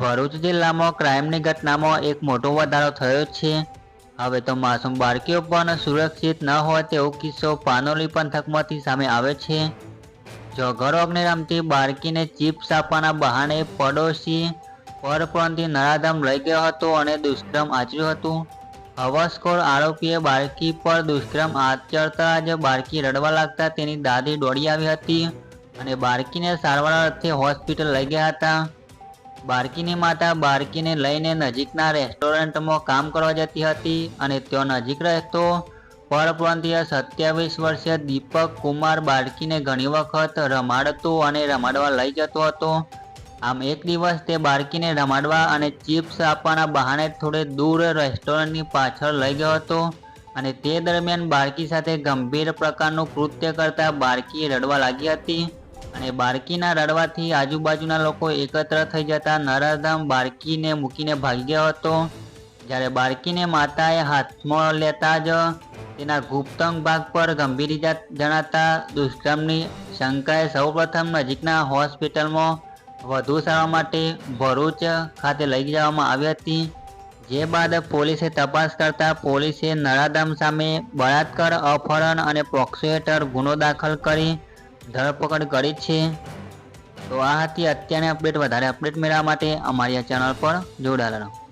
ભરૂચ જિલ્લામાં ક્રાઇમની ઘટનામાં એક મોટો વધારો થયો છે. હવે તો માસૂમ બાળકીઓ પણ સુરક્ષિત ન હોય તેવો કિસ્સો પાનોલી પંથકમાંથી સામે આવે છે. જો ઘર રમતી બાળકીને ચિપ્સ આપવાના બહાને પડોશી પરપ્રાંતિ નરાધમ લઈ ગયો હતો અને દુષ્કર્મ આચર્યું હતું. હવસખોર આરોપીએ બાળકી પર દુષ્કર્મ આચરતા જ બાળકી રડવા લાગતા તેની દાદી દોડી આવી હતી અને બાળકીને સારવાર અર્થે હોસ્પિટલ લઈ ગયા હતા. બાળકીની માતા બાળકીને લઈને નજીકના રેસ્ટોરન્ટમાં કામ કરવા જતી હતી અને ત્યાં નજીક રહેતો પરપ્રાંતીય સત્યાવીસ વર્ષીય દીપક કુમાર બાળકીને ઘણી વખત રમાડતો અને રમાડવા લઈ જતો હતો. આમ એક દિવસ તે બાળકીને રમાડવા અને ચિપ્સ આપવાના બહાને થોડે દૂર રેસ્ટોરન્ટની પાછળ લઈ ગયો હતો અને તે દરમિયાન બાળકી સાથે ગંભીર પ્રકારનું કૃત્ય કરતા બાળકી રડવા લાગી હતી. અને બાળકીના રડવાથી આજુબાજુના લોકો એકત્ર થઈ જતા નરાધામ બાળકીને મૂકીને ભાગી ગયો હતો. જ્યારે બાળકીને માતાએ હાથમાં લેતા જ તેના ગુપ્તંગ ભાગ પર ગંભીર ઇજા જણાતા દુષ્કર્મની શંકાએ સૌપ્રથમ નજીકના હોસ્પિટલમાં વધુ સારવાર માટે ભરૂચ ખાતે લઈ જવામાં આવી હતી. જે બાદ પોલીસે તપાસ કરતા પોલીસે નરાધામ સામે બળાત્કાર, અપહરણ અને પોક્સો હેઠળ ગુનો દાખલ કરી ધરપકડ કરી છે, તો આ હતી અત્યારની અપડેટ વધારે અપડેટ મેળવવા માટે અમારી આ ચેનલ પર જોડાયેલા રહો.